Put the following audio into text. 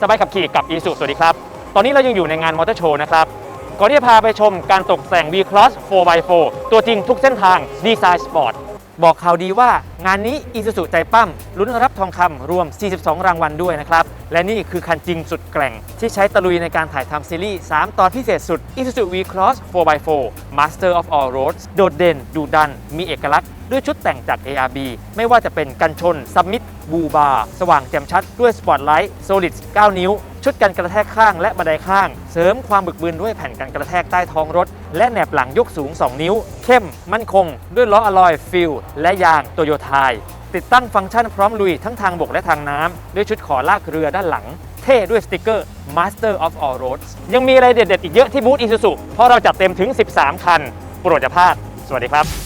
สบายขับขี่กับอีสุสวัสดีครับ ตอนนี้เรายังอยู่ในงานมอเตอร์โชว์นะครับก่อนที่จะพาไปชมการตกแต่ง V-Cross 4x4 ตัวจริงทุกเส้นทางดีไซน์สปอร์ต บอกข่าวดีว่างานนี้อี u ุใจปั้มลุ้นรับทองคำรวม 42 รางวัลด้วยนะครับ และนี่คือคันจริงสุดแกร่ง ที่ใช้ตะลุยในการถ่ายทำซีรีส์ 3 ตอนพิเศษสุด Isuzu V-Cross 4x4 Master of All Roads โดดเด่น ดูดัน มีเอกลักษณ์ ด้วยชุดแต่งจาก ARB ไม่ว่าจะเป็นกันชน ซัมมิ t บูบาสว่างแจ่มชัดด้วยสปอตไลท์ Solid 9 นิ้ว ชุดกันกระแทกข้างและบันไดข้าง เสริมความบึกบึนด้วยแผ่นกันกระแทกใต้ท้องรถ และแหนบหลังยกสูง 2 นิ้ว เข้ม มั่นคง ด้วยล้ออะลอยฟิลและยางโตโยไทยติดตั้งฟังก์ชันพร้อมลุยทั้งทางบกและทางน้ำด้วยชุดขอลากเรือด้านหลัง เท่ด้วยสติกเกอร์ Master of All Roads ยังมีอะไรเด็ดๆอีกเยอะที่บูธอีซูซูเพราะเราจัดเต็มถึง 13 คัน โปรดอย่าพลาด สวัสดีครับ